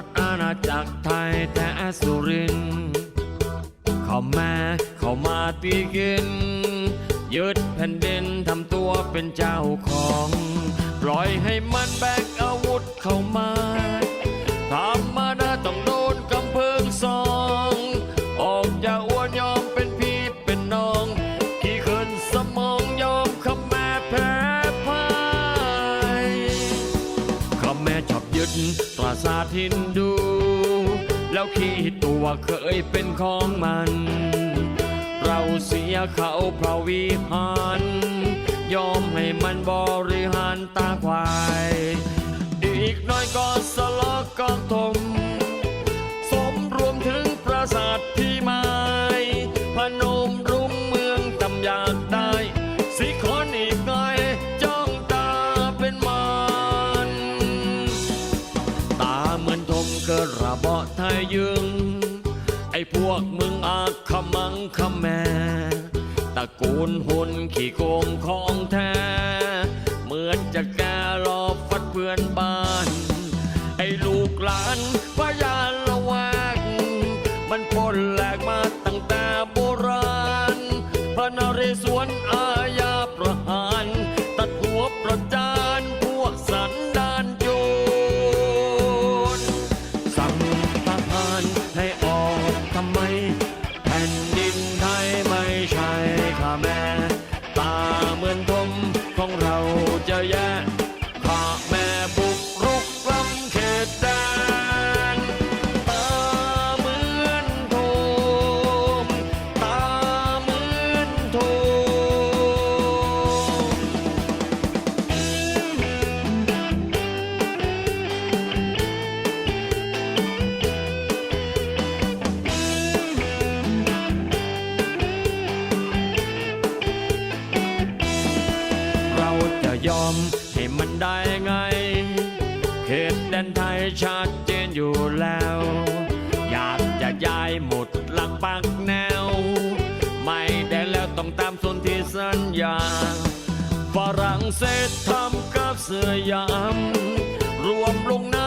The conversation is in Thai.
รัฐอาณาจักรไทยแต่สุรินเขาแม่เขามาตีกิน ยึดแผ่นดินทำตัวเป็นเจ้าของ ปล่อยให้มันแบกอาวุธเข้ามาธรรมดาต้องโดนกำเพิงสอง ออกอย่าอ้วนยอมเป็นพี่เป็นน้อง ขี่ขึ้นสมองยอมคำแม่แพ้พ่ายข้าแม่ชอบยึด ปราสาทหินดู แล้วคิดตัวเคยเป็นของมัน เราเสียเขาเพราะวิหารยอมให้มันบริหารตาควาย อีกน้อยก็สลอกกองทง กระเบาะไทยยึง ไอ้พวกมึงอาขมังขแมตะกูลหุ่นขี้โกงของแท้ เหมือนจะแกรอฟัดเพื่อนบ้าน ไอ้ลูกหลานพยานละแวก มันปนแหลกมาตั้งแต่โบราณพระนเรศวรอา ยอมให้มันได้ไง เขตแดนไทยชัดเจนอยู่แล้ว อยากจะย้ายหมดหลักปักแนว ไม่ได้แล้วต้องตามส่วนที่สัญญา ฝรั่งเศสทำกับเสือยาม รวมลง